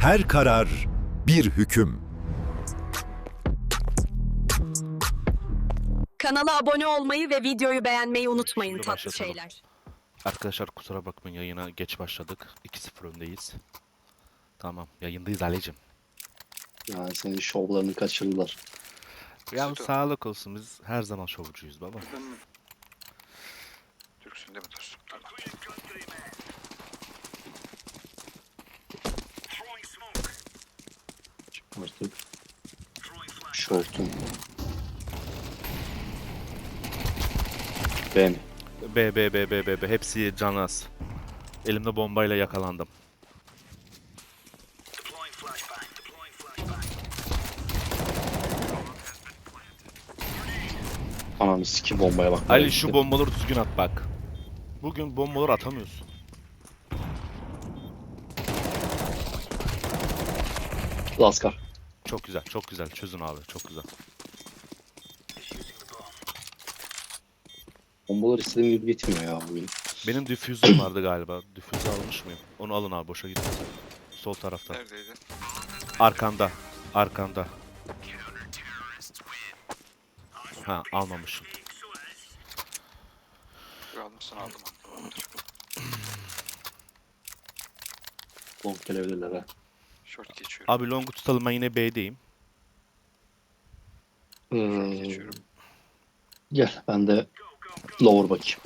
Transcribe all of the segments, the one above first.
Her karar bir hüküm. Kanala abone olmayı ve videoyu beğenmeyi unutmayın tatlı başlatalım. şeyler. Arkadaşlar kusura bakmayın yayına geç başladık. 2-0 öndeyiz. Tamam yayındayız Ali'cim. Yani senin şovlarını kaçırdılar. Ya Sütü. sağlık olsun biz her zaman şovcuyuz baba. Türksün değil mi dostum? Tamam. Artık şortun. B mi? B B B B B B hepsi canaz. Elimde bombayla yakalandım. Ananı siki bombaya bak. Ali şu bombaları düzgün at bak. Bugün bombaları atamıyorsun. Laskar. Çok güzel, çok güzel. Çözün abi, çok güzel. Bombalar istediğim gibi gitmiyor ya bugün. Benim diffuser'ım vardı galiba. Diffuser almış mıyım? Onu alın abi, boşa gitmesin. Sol tarafta. Neredeydi? Arkanda, arkanda. Ha, almamışım. Bir almışsın aldım. Long gelebilirler ha. Short geçiyorum. Abi long'u tutalım, ben yine B'deyim. Ee, geçiyorum. gel ben de lower bakayım.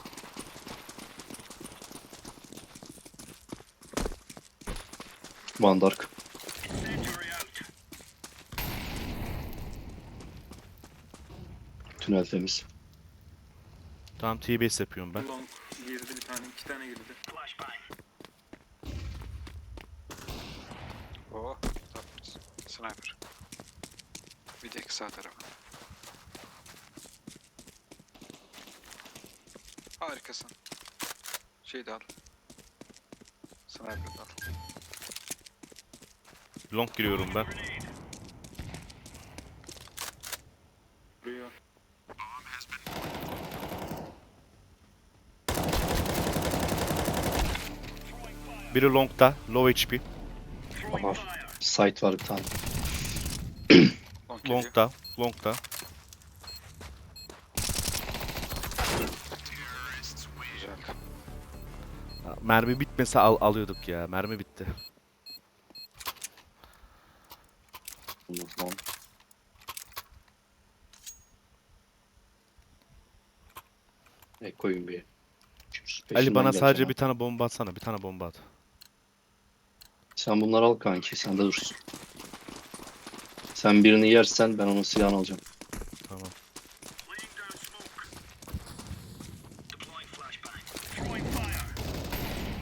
Van Dark. Tünel temiz. Tamam, T-base yapıyorum ben. Long girdi bir tane, iki tane girdi. Oo. Tamam. Sniper. Bir de sağ tarafa. Harikasın. Şey de al. Sniper de al. Long giriyorum ben. Buraya Biri long'da, low HP. Aha. Site var bir tane. Long geliyor. Long'da, long'da. Güzel. Mermi bitmese al alıyorduk ya. Mermi bitti. E koyun bir. Ali bana sadece bir tane bomba atsana. Bir tane bomba at. Sen bunları al kanki. Sen de dursun. Sen birini yersen ben onun silahını alacağım. Tamam.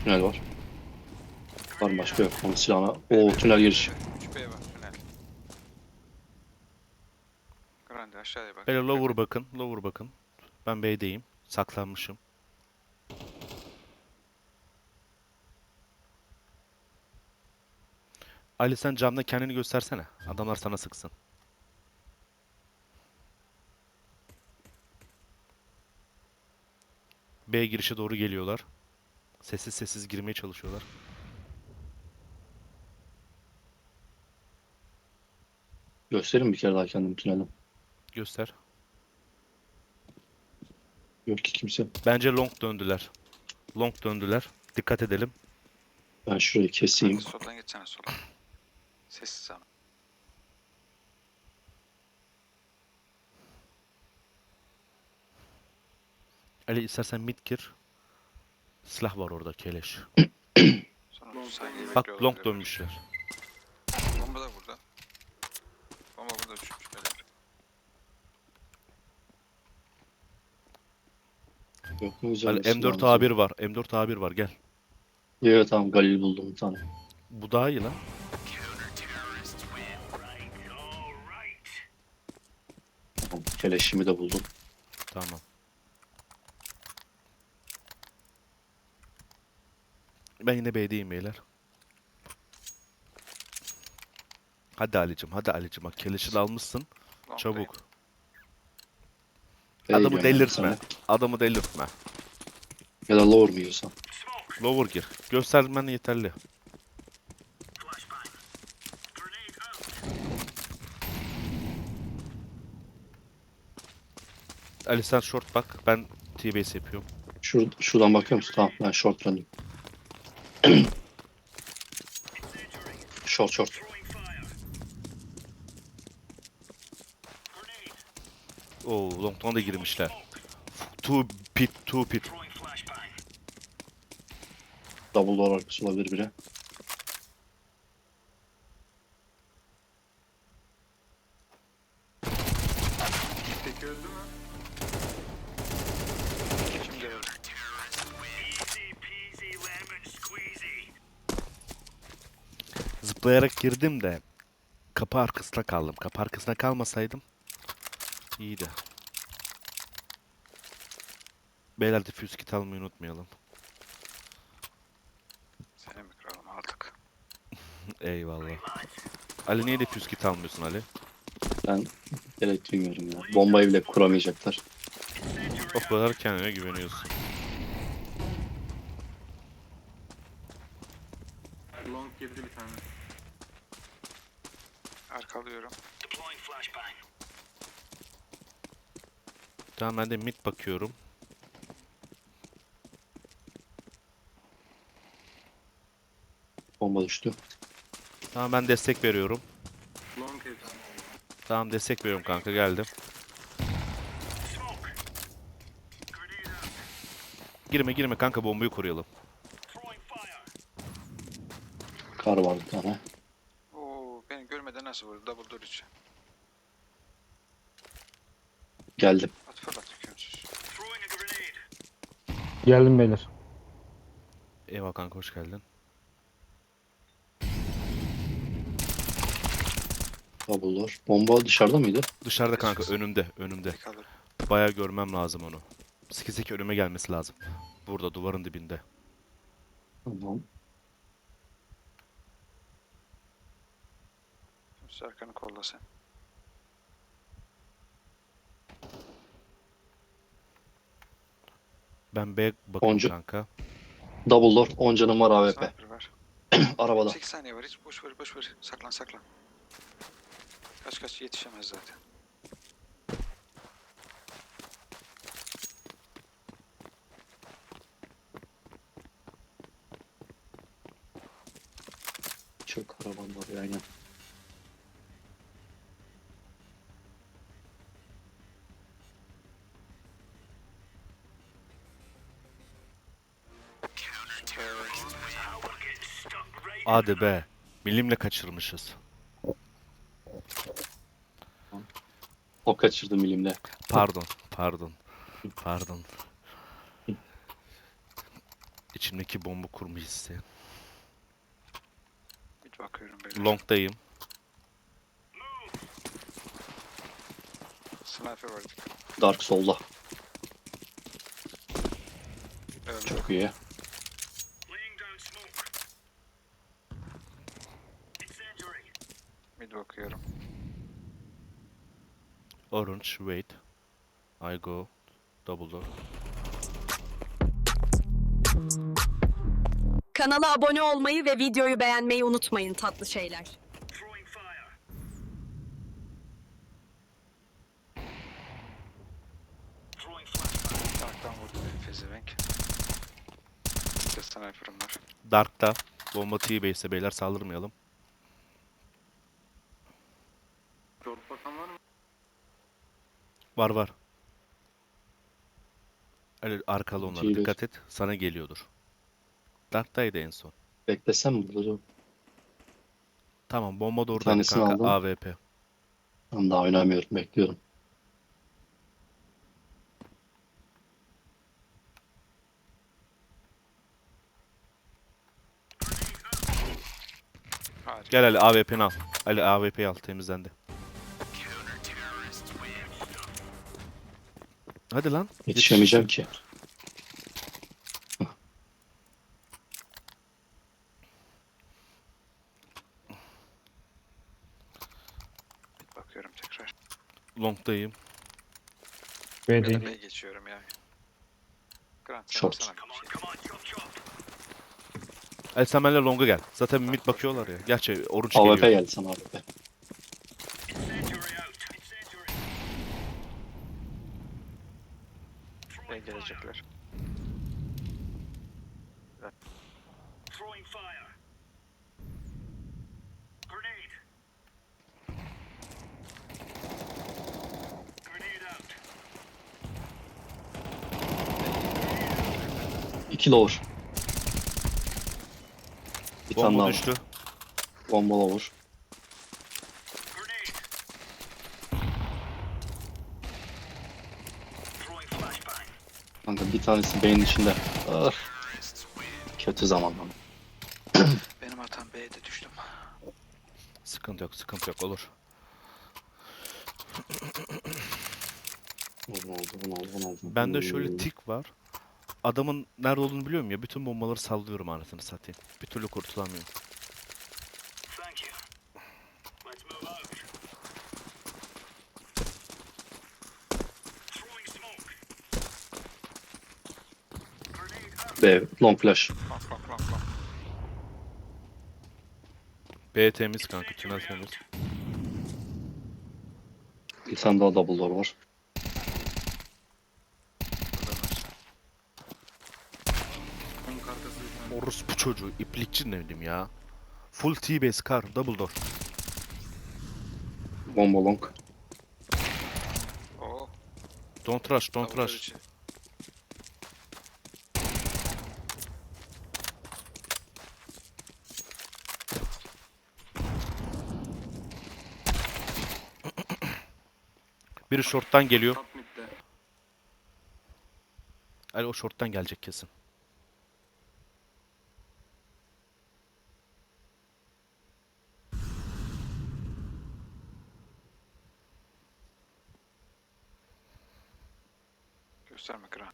Tünel var. Var mı başka yok. Onun silahına. Oo tünel giriş. 3B var tünel. Grande aşağıya bak. Hele lower bakın. Lower bakın. Ben B'deyim. Saklanmışım. Ali sen camda kendini göstersene. Adamlar sana sıksın. B girişe doğru geliyorlar. Sessiz sessiz girmeye çalışıyorlar. Gösterin bir kere daha kendimi tünelden. Göster. Yok ki kimse. Bence long döndüler. Long döndüler. Dikkat edelim. Ben şurayı keseyim. Soldan geçsene sola. Sessiz ama. Ali istersen mid gir. Silah var orada keleş. Sonra Long saniye dönüyor. Bak long dönmüşler. Bomba da burada. Bomba burada düşmüş. Yok mu Ali üzerinde M4 silahınız? A1 var. M4 A1 var gel. Evet tamam Galil buldum tane. Bu daha iyi lan. Keleşimi de buldum. Tamam. Ben yine B'deyim beyler. Hadi Ali'cim, hadi Ali'cim. Bak keleşi de almışsın. Long Çabuk. B'ye Adamı gidiyorum ben delirtme. sana. Adamı delirtme. Ya da lower mı yiyorsan? Lower gir. Göstermen yeterli. Ali sen short bak. Ben T-base yapıyorum. Şur şuradan bakıyor musun? Tamam ben short döneyim. short short. Oo long'dan da girmişler. Two pit, two pit. Double door arkası olabilir Zıplayarak girdim de kapı arkasına kaldım. Kapı arkasına kalmasaydım iyiydi. Beyler diffuse kit almayı unutmayalım. Seni mi kralım aldık. Eyvallah. Ali niye diffuse kit almıyorsun Ali? Ben gerek duymuyorum ya. Bombayı bile kuramayacaklar. O kadar kendine güveniyorsun. Long girdi bir tane. Arkalıyorum. Tamam ben de mid bakıyorum. Bomba düştü. Tamam ben destek veriyorum. Tamam destek veriyorum kanka geldim. Girme girme kanka bombayı koruyalım. Kar var bir tane. Oo beni görmeden nasıl vurdu? Double door. Geldim. At fırlat hükümsüz. Geldim beyler. Eyvallah kanka hoş geldin. Door. Bomba dışarıda mıydı? Dışarıda kanka önümde önümde. Bayağı görmem lazım onu. Sike sike önüme gelmesi lazım. Burada duvarın dibinde. Tamam. Arkanı kolla sen. Ben B bakıyorum Oncu- kanka. Double door. 10 canım var AWP. Sniper var. Arabada. 8 saniye var hiç boş ver boş ver. Saklan saklan. Kaç kaç yetişemez zaten. Çok araban var ya. Hadi be. Milimle kaçırmışız. O kaçırdı milimle. Pardon, pardon, pardon. İçimdeki bomba kurma hissi. Bir bakıyorum böyle. Long'dayım. Sniper var. Dark solda. Öldü. Çok iyi. Mid bakıyorum. Orange, wait. I go. Double door. Kanala abone olmayı ve videoyu beğenmeyi unutmayın tatlı şeyler. Dark'tan vurdu beni pezevenk. Bir de sniper'ım var. Dark'ta. Bomba T-base'e beyler saldırmayalım. Short bakan var mı? Var var. Öyle arkalı onlara T-base. dikkat et. Sana geliyordur. Dark'taydı en son. Beklesem mi burada? Tamam bomba da oradaydı tanesini kanka. aldım. AWP. Ben daha oynamıyorum. Bekliyorum. Harika. Gel Ali AWP'ni al. Ali AWP'yi al temizlendi. Hadi lan. Yetişemeyeceğim ki. Bakıyorum tekrar. Long'dayım. B'deyim. B'ye geçiyorum ya. Grant sen Short. baksana bir şey. Ali sen benimle long'a gel. Zaten mid bakıyorlar ya. Gerçi orange AWP geliyor. geldi sana AWP. Gelecekler. İki lower. Bir tane Bomba daha var. düştü. Bomba lower. Bir tanesi beynin içinde. Ah. Kötü zamanlama. Benim hatam B'de düştüm. Sıkıntı yok, sıkıntı yok. Olur. Ne oldu, ne oldu, ne oldu? Bende şöyle tik var. Adamın nerede olduğunu biliyorum ya. Bütün bombaları sallıyorum anasını satayım. Bir türlü kurtulamıyorum. B, long flash. Long long long long. B temiz kanka, tünel temiz. Bir tane daha double door var. Long arkası bir tane. Orospu çocuğu, iplikçi ne bileyim ya. Full T-base car, double door. Bomba long. Oo. Don't rush, don't davullar rush. içi. Biri short'tan geliyor. Ali o short'tan gelecek kesin. Gösterme kral.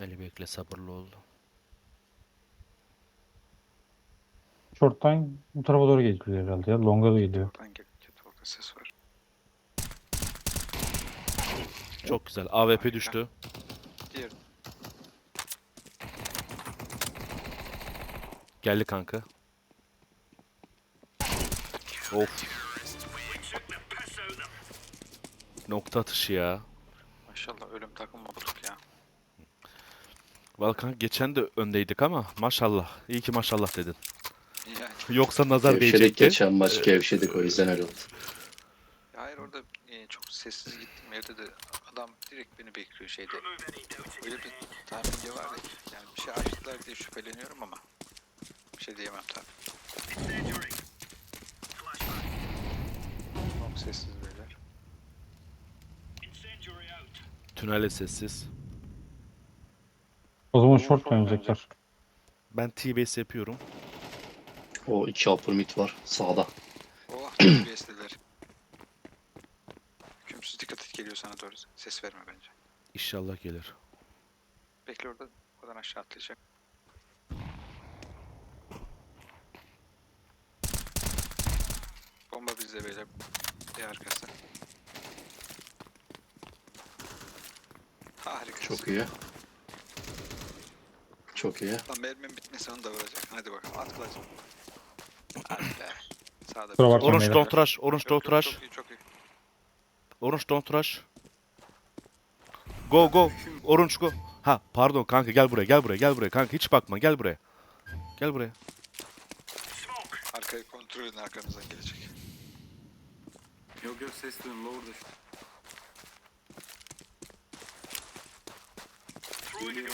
Ali bekle sabırlı ol. Short'tan bu tarafa doğru geliyor herhalde ya. Long'a da gidiyor. Oradan gel. Kötü orada ses var. Çok güzel. AWP düştü. Diğer Geldi kanka. Of. Nokta atışı ya. maşallah ölüm takımı bulduk ya. Balkan geçen de öndeydik ama maşallah. İyi ki maşallah dedin. Yoksa nazar Gevşedik değecekti. geçen maç gevşedik o yüzden öyle oldu. Hayır orada e, çok sessiz gittim evde de adam direkt beni bekliyor şeyde. Öyle bir tahmince var ya. Yani bir şey açtılar diye şüpheleniyorum ama bir şey diyemem tabii. Çok sessiz beyler. Tünele sessiz. O zaman Short oynayacaklar. Ben T-base yapıyorum. O iki upper mid var sağda. Oh TBS'liler. Hükümsüz dikkat et geliyor sana doğru. Ses verme bence. İnşallah gelir. Bekle orada oradan aşağı atlayacak. Bomba bizde beyler. Bir arkası. Harika. Çok iyi. Çok iyi. Lan mermim bitmese onu da vuracak. Hadi bakalım at. Hadi be. Sağda. Kusura bakma Orange beyler. don't rush. Orange Yok, don't yok, rush. Çok iyi çok iyi. Orange don't rush. Go go. Orange go. Ha pardon kanka gel buraya gel buraya gel buraya kanka hiç bakma gel buraya. Gel buraya. Arkayı kontrol edin arkamızdan gelecek. Yok yok ses duydum. Lower'da şu. Geliyor.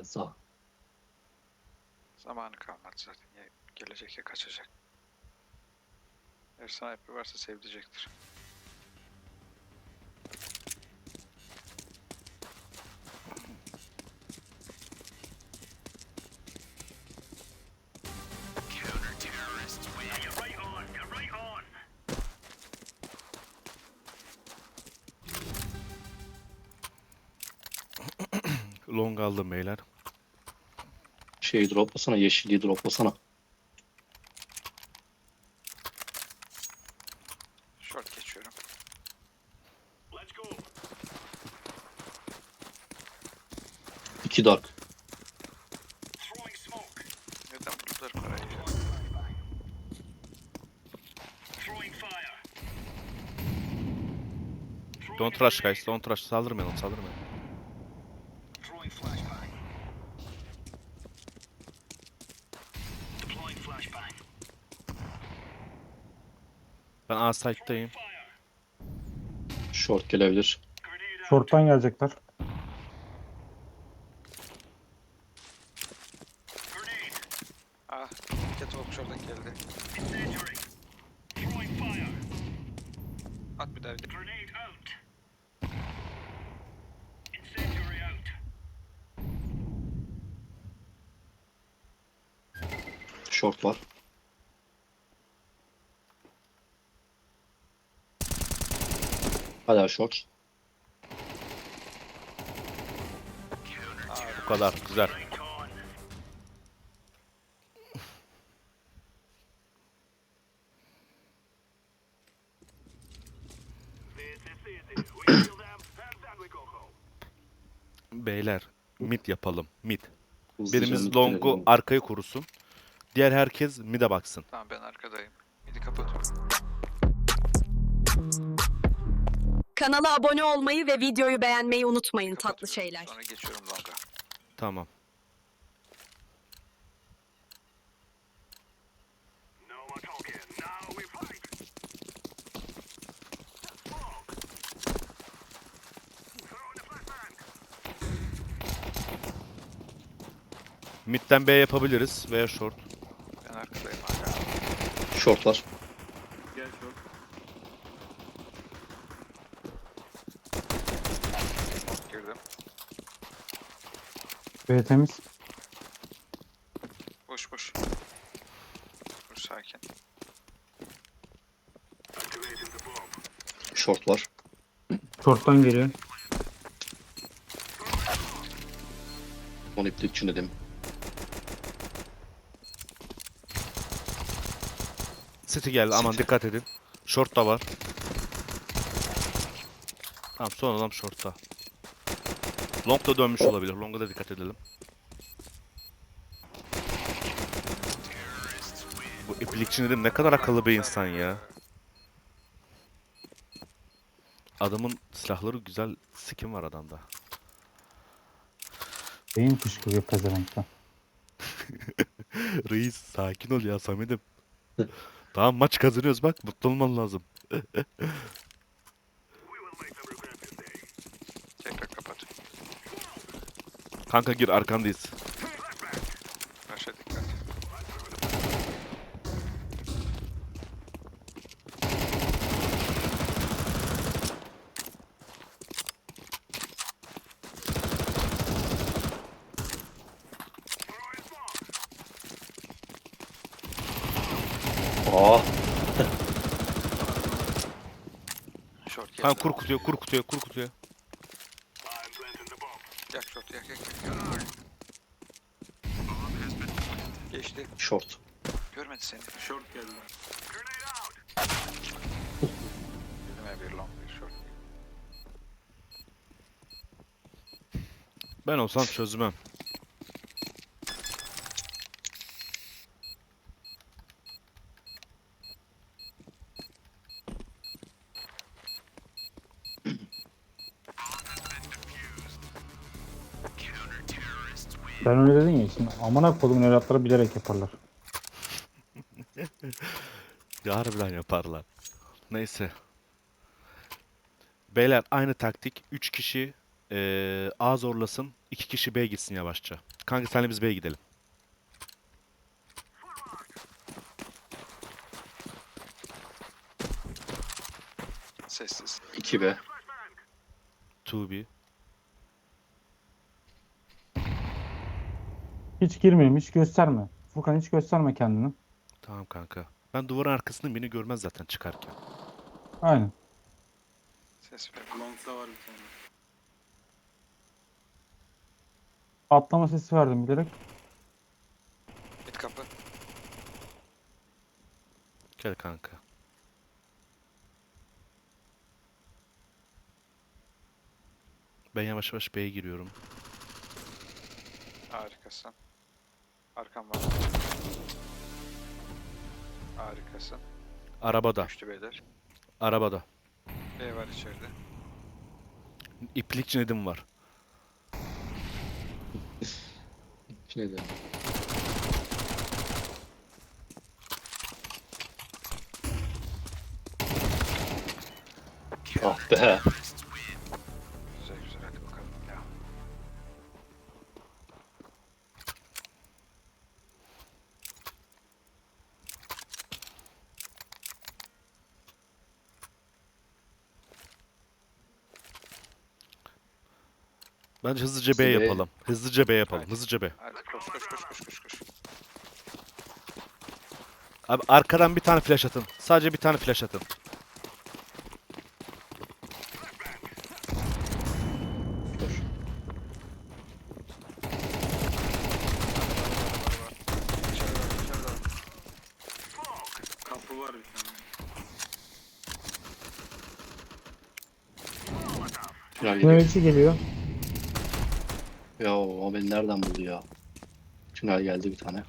Gelmez daha. Zamanı kalmadı zaten. Gelecek ya kaçacak. Eğer sniper varsa sevdicektir. Long aldım beyler. Şeyi droplasana, yeşilliği droplasana. Short geçiyorum. İki dark. Neden buldular parayı? Don't rush guys. Don't rush. Saldırmayalım. Saldırmayalım. Ben A site'dayım. Short gelebilir. Short'tan gelecekler. Ah, Catwalk şuradan geldi. At bir daha bir de. Short var. Hala short. Bu kadar. Güzel. Beyler mid yapalım. Mid. Hızlıca Birimiz mid long'u girelim. arkaya kurusun. Diğer herkes mid'e baksın. Tamam ben arkadayım. Midi kapatıyorum. Kanala abone olmayı ve videoyu beğenmeyi unutmayın tatlı şeyler. Sonra geçiyorum longa. Tamam. Mid'den B yapabiliriz veya short. Ben arkadayım hala. Short var. Gel short. Girdim. B temiz. Boş boş. Dur sakin. Short var. Short'tan geliyor. Onu iplikçi dedim. City geldi aman dikkat edin. Short da var. Tamam son adam short'ta. Long da dönmüş olabilir. Long'a da dikkat edelim. Bu iplikçi dedim ne kadar akıllı bir insan ya. Adamın silahları güzel skin var adamda. Beyin fışkırıyor pezevenkten. Reis sakin ol ya Samet'im. tamam maç kazanıyoruz bak mutlu olman lazım. Tekrar kapat. Kanka gir arkandayız. Başa dikkat. Aa, Short geldi. Kanka kur kutuya kur kutuya kur kutuya. Short. Görmedi seni. Short geldi. Bilime bir long bir short. Ben olsam çözmem. Ben öyle dedin ya şimdi amına kodumun evlatları bilerek yaparlar. Ya harbiden yaparlar. Neyse. Beyler aynı taktik. 3 kişi eee A zorlasın. 2 kişi B gitsin yavaşça. Kanka senle biz B'ye gidelim. Sessiz. 2B. 2B. Hiç girmeyeyim, hiç gösterme. Furkan hiç gösterme kendini. Tamam kanka. Ben duvarın arkasındayım beni görmez zaten çıkarken. Aynen. Ses ver. Long'da var bir tane. Atlama sesi verdim bilerek. Git kapı. Gel kanka. Ben yavaş yavaş B'ye giriyorum. Harikasın. Arkam var. Harikasın. Arabada. Düştü beyler. Arabada. B var içeride. İplik Nedim var. Şey de. Ah be. Bence hızlıca B Hızlı B. yapalım. Hızlıca B yapalım. Hadi. Hızlıca B. Hadi koş koş koş koş koş koş. Abi arkadan bir tane flash atın. Sadece bir tane flash atın. Dur. İçeride var içeride var. Kapı var bir tane. Tünel geliyor. Tünelci geliyor. Ya o beni nereden buldu ya? Tünel geldi bir tane.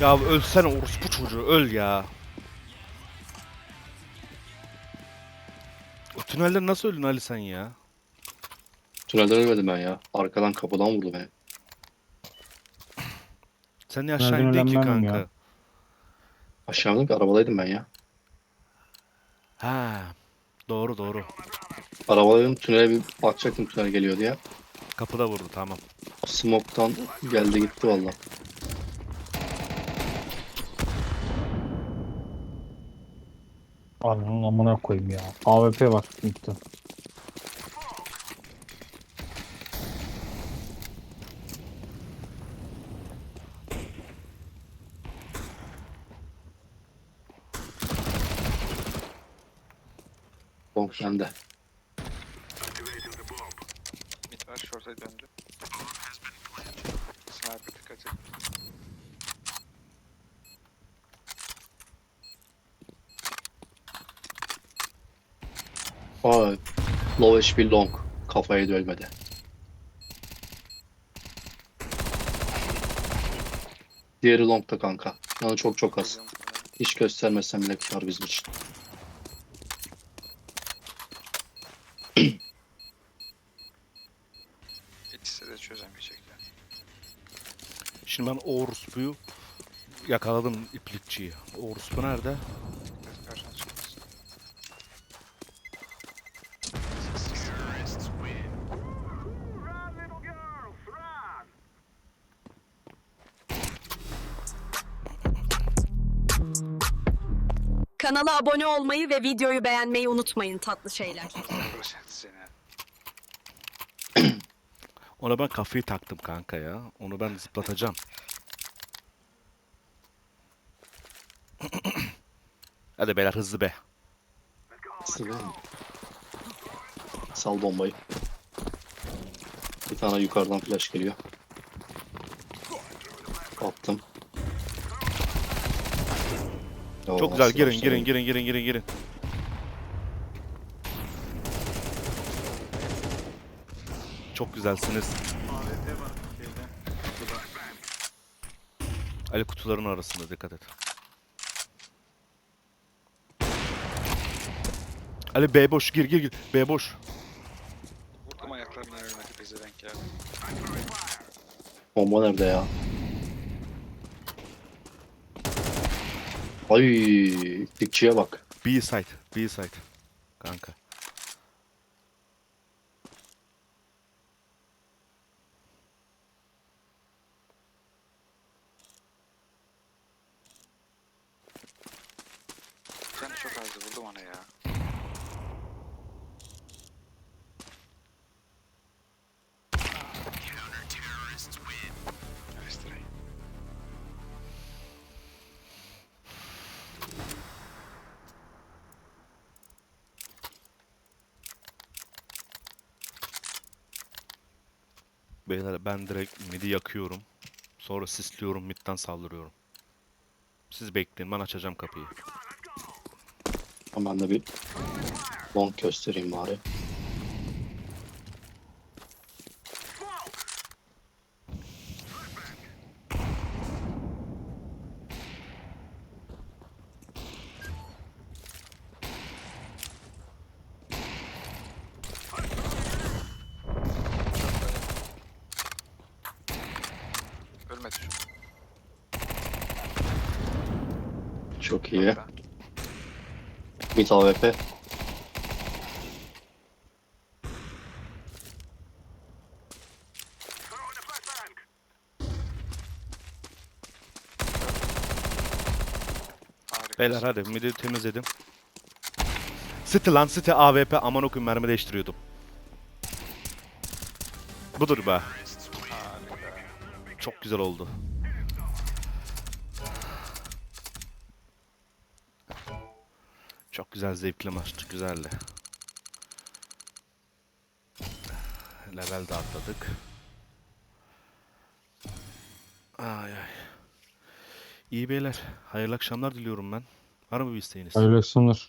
Ya ölsene orospu çocuğu öl ya. O tünelden nasıl öldün Ali sen ya? Tünelden ölmedim ben ya. Arkadan kapıdan vurdu beni. Sen niye aşağı indin ki ya. kanka? Aşağı indim ki arabadaydım ben ya. Ha. Doğru doğru. Arabadaydım tünele bir bakacaktım tünel geliyor diye. Kapıda vurdu tamam. Smoke'tan geldi gitti valla. Ananın amına koyayım ya. AWP var gitti. Bonk bende. Mid var short'a döndü. Sniper dikkat et. Aa, low HP long. Kafaya da ölmedi. Diğeri long'ta kanka. Yani çok çok az. Hiç göstermesem bile kar bizim için. Şimdi ben orospuyu yakaladım iplikçiyi. Orospu nerede? Kanala abone olmayı ve videoyu beğenmeyi unutmayın tatlı şeyler. Ona ben kafayı taktım kanka ya. Onu ben zıplatacağım. Hadi beyler hızlı be. Sal bombayı. Bir tane yukarıdan flash geliyor. Attım. Oo, Çok güzel girin yapsam girin girin girin girin girin. Çok güzelsiniz. Ali kutuların arasında dikkat et. Ali B boş gir gir gir. B boş. Vurdum ayaklarımla ölmedi bize denk geldi. Bomba nerede ya? Ay, dikçiye bak. B site. B site. Kanka. Beyler ben direkt midi yakıyorum. Sonra sisliyorum midden saldırıyorum. Siz bekleyin ben açacağım kapıyı. Hemen de bir long göstereyim bari. Ölmedi şu. Çok iyi. Mid AWP. Beyler hadi midi temizledim. City lan City AWP aman okuyun mermi değiştiriyordum. Budur be. Çok güzel oldu. Güzel zevkli maçtı güzeldi. Level de atladık. Ay ay. İyi beyler. Hayırlı akşamlar diliyorum ben. Var mı bir isteğiniz? Hayırlı akşamlar.